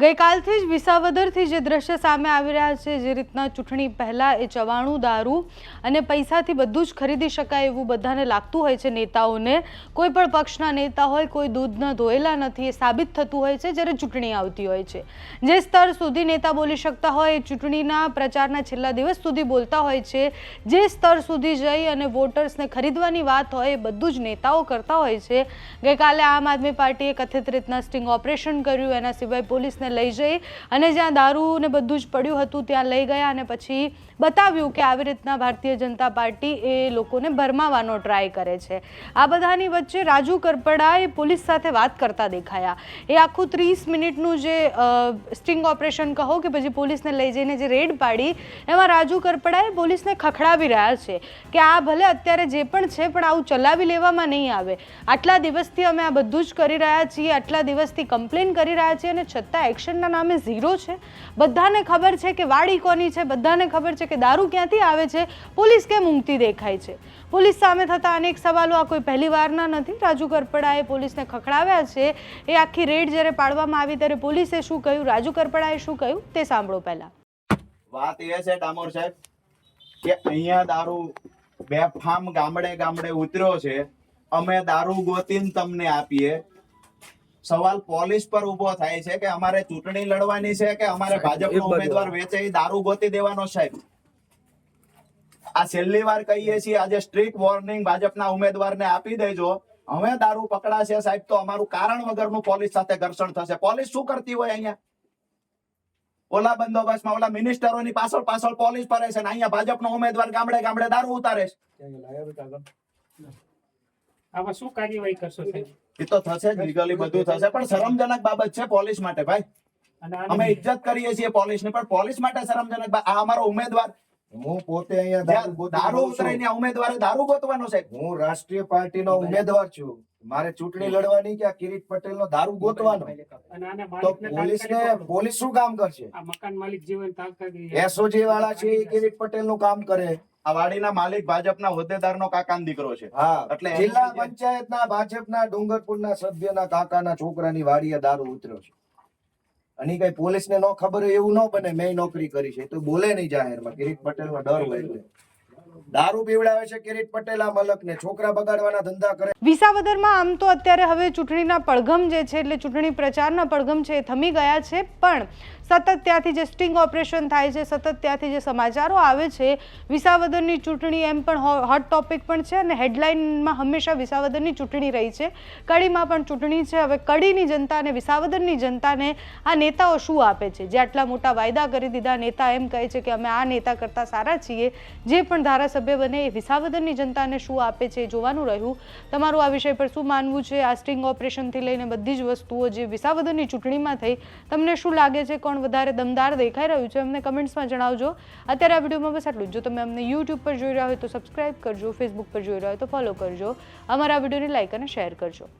ગઈકાલથી જ વિસાવદરથી જે દ્રશ્ય સામે આવી રહ્યા છે, જે રીતના ચૂંટણી પહેલાં એ ચવાણું દારૂ અને પૈસાથી બધું જ ખરીદી શકાય એવું બધાને લાગતું હોય છે નેતાઓને. કોઈ પણ પક્ષના નેતા હોય, કોઈ દૂધના ધોયેલા નથી, એ સાબિત થતું હોય છે જ્યારે ચૂંટણી આવતી હોય છે. જે સ્તર સુધી નેતા બોલી શકતા હોય, એ ચૂંટણીના પ્રચારના છેલ્લા દિવસ સુધી બોલતા હોય છે. જે સ્તર સુધી જઈ અને વોટર્સને ખરીદવાની વાત હોય, એ બધું જ નેતાઓ કરતા હોય છે. ગઈકાલે આમ આદમી પાર્ટીએ કથિત રીતના સ્ટિંગ ઓપરેશન કર્યું, એના સિવાય પોલીસને લઈ જઈ અને જ્યાં દારૂ ને બધું જ પડ્યું હતું ત્યાં લઈ ગયા અને પછી બતાવ્યું કે આવી રીતના ભારતીય જનતા પાર્ટી એ લોકોને ભરમાવાનો ટ્રાય કરે છે. આ બધાની વચ્ચે રાજુ કરપડા એ પોલીસ સાથે વાત કરતા દેખાયા. એ આખું ત્રીસ મિનિટનું જે સ્ટિંગ ઓપરેશન કહો કે પછી પોલીસને લઈ જઈને જે રેડ પાડી, એમાં રાજુ કરપડાએ પોલીસને ખખડાવી રહ્યા છે કે આ ભલે અત્યારે જે પણ છે પણ આવું ચલાવી લેવામાં નહીં આવે. આટલા દિવસથી અમે આ બધું જ કરી રહ્યા છીએ, આટલા દિવસથી કમ્પ્લેન કરી રહ્યા છીએ અને છતાં એક્શનના નામે ઝીરો છે. બધાને ખબર છે કે વાડી કોની છે? બધાને ખબર છે કે દારૂ ક્યાંથી આવે છે? પોલીસ કેમ ઊંઘતી દેખાય છે? પોલીસ સામે થતા અનેક સવાલો આ કોઈ પહેલી વારના નથી. રાજુ કરપડાએ પોલીસને ખખડાવ્યા છે. એ આખી રેડ જ્યારે પાડવામાં આવી ત્યારે પોલીસે શું કહ્યું? રાજુ કરપડાએ શું કહ્યું? તે સાંભળો પહેલા. વાત એ છે ડામોર સાહેબ, કે અહીંયા દારૂ બેફામ ગામડે ગામડે ઉતર્યો છે. અમે દારૂ ગોતીને તમને આપીએ. સવાલ પોલીસ પર ઊભો થાય છે કે અમારે ચૂંટણી લડવાની છે કે અમારે ભાજપનો ઉમેદવાર વેચે એ દારૂ ગોતી દેવાનો સાહેબ? આ છેલ્લી વાર કહીએ છીએ આજે સ્ટ્રીક વોર્નિંગ ભાજપના ઉમેદવારને આપી દેજો. હવે દારૂ પકડાશે સાહેબ તો અમારું કારણ વગરનું પોલીસ સાથે ઘર્ષણ થશે. પોલીસ શું કરતી હોય અહીંયા? ઓલા બંદોબસ્તમાં ઓલા મિનિસ્ટરોની પાછળ પાછળ પોલીસ ફરે છે ને અહીંયા ભાજપનો ઉમેદવાર ગામડે ગામડે દારૂ ઉતારે છે. આમાં શું કાર્યવાહી કરશો સાહેબ? એ તો થશે જ લીગલી બધું થશે પણ શરમજનક બાબત છે પોલીસ માટે ભાઈ. અમે ઇજ્જત કરીએ છીએ પોલીસ ને પણ પોલીસ માટે શરમજનક આ અમારો ઉમેદવાર. હું પોતે અહીંયા દારૂ. ઉતરાઈને ઉમેદવારે દારૂ ગોતવાનો છે હું રાષ્ટ્રીય પાર્ટીનો ઉમેદવાર છું. મારે ચૂંટણી લડવાની કે આ કિરીટ પટેલનો દારૂ ગોતવાનો? અને આને તો પોલીસ ને પોલીસ શું કામ કરશે? આ મકાન માલિક જે એસઓજી વાળા છે કિરીટ પટેલનું કામ કરે. આ વાડીના માલિક ભાજપના હોદ્દેદારનો કાકાનો દીકરો છે. હા. એટલે જિલ્લા પંચાયતના ભાજપના ડુંગરપુરના સભ્યના કાકાના છોકરાની વાડીએ દારૂ ઉતર્યો છે. અને કઈ પોલીસને ન ખબર હોય એવું ન બને મેં નોકરી કરી છે. તો બોલે નહીં જાહેરમાં. કિરીટ પટેલનો ડર હોય દારૂ પીવડાવે છે કિરીટ પટેલ, આ મલકને છોકરા બગાડવાના ધંધા કરે. વિસાવદરમાં આમ તો અત્યારે હવે ચૂંટણીના પડઘમ જે છે, એટલે ચૂંટણી પ્રચારના પડઘમ છે એ થમી ગયા છે, પણ સતત ત્યાંથી જે સ્ટિંગ ઓપરેશન થાય છે, સતત ત્યાંથી જે સમાચારો આવે છે, વિસાવદરની ચૂંટણી એમ પણ હોટ ટોપિક પણ છે અને હેડલાઇનમાં હંમેશા વિસાવદરની ચૂંટણી રહી છે. કડીમાં પણ ચૂંટણી છે, હવે કડીની જનતા અને વિસાવદરની જનતાને આ નેતાઓ શું આપે છે? જે આટલા મોટા વાયદા કરી દીધા, નેતા એમ કહે છે કે અમે આ નેતા કરતાં સારા છીએ, જે પણ ધારાસભ્ય બને એ વિસાવદરની જનતાને શું આપે છે એ જોવાનું રહ્યું. તમારું આ વિષય પર શું માનવું છે? આ સ્ટિંગ ઓપરેશનથી લઈને બધી જ વસ્તુઓ જે વિસાવદરની ચૂંટણીમાં થઈ, તમને શું લાગે છે? કોણ વધારે દમદાર દેખાઈ રહ્યું છે? અમને કમેન્ટ્સમાં જણાવજો. અત્યારે આ વિડીયોમાં બસ આટલું જ. જો તમે અમને યુટ્યુબ પર જોઈ રહ્યા હોય તો સબસ્ક્રાઇબ કરજો ફેસબુક પર જોઈ રહ્યા હોય તો ફોલો કરજો. અમારા વિડીયોને લાઇક અને શેર કરજો.